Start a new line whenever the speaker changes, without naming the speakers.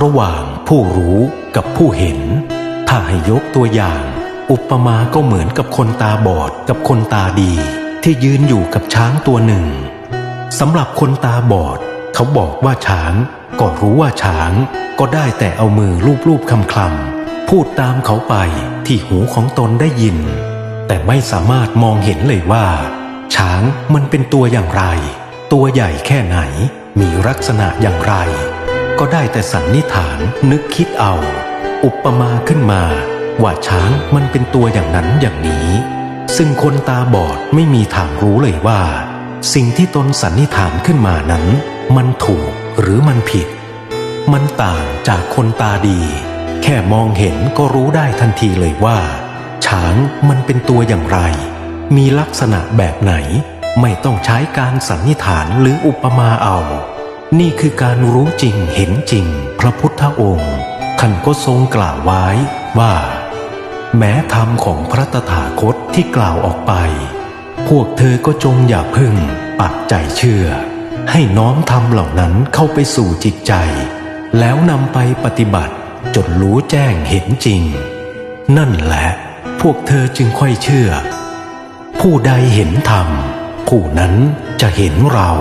ระหว่างผู้รู้กับผู้เห็น ถ้าให้ยกตัวอย่าง อุปมาก็เหมือนกับคนตาบอดกับคนตาดี ที่ยืนอยู่กับช้างตัวหนึ่งสำหรับคนตาบอด เขาบอกว่าช้าง ก็รู้ว่าช้าง ก็ได้แต่เอามือลูบๆคำคลำๆพูดตามเขาไปที่หูของตนได้ยิน แต่ไม่สามารถมองเห็นเลยว่า ช้างมันเป็นตัวอย่างไร ตัวใหญ่แค่ไหน มีลักษณะอย่างไร ก็ได้แต่สันนิษฐานนึกคิดเอา อุปมาขึ้นมา ว่าช้างมันเป็นตัวอย่างนั้นอย่างนี้ ซึ่งคนตาบอดไม่มีทางรู้เลยว่า สิ่งที่ตนสันนิษฐานขึ้นมานั้น มันถูกหรือมันผิด มันต่างจากคนตาดี แค่มองเห็นก็รู้ได้ทันทีเลยว่า ช้างมันเป็นตัวอย่างไร มีลักษณะแบบไหน ไม่ต้องใช้การสันนิษฐานหรืออุปมาเอา นี่คือการรู้จริงเห็นจริง พระพุทธองค์ท่านก็ทรงกล่าวไว้ว่า แม้ธรรมของพระตถาคตที่กล่าวออกไป พวกเธอก็จงอย่าพึ่ง ปักใจเชื่อ ให้น้อมธรรมเหล่านั้นเข้าไปสู่จิตใจ แล้วนำไปปฏิบัติจนรู้แจ้งเห็นจริง นั่นแหละ พวกเธอจึงค่อยเชื่อ ผู้ใดเห็นธรรมผู้นั้นจะเห็นเรา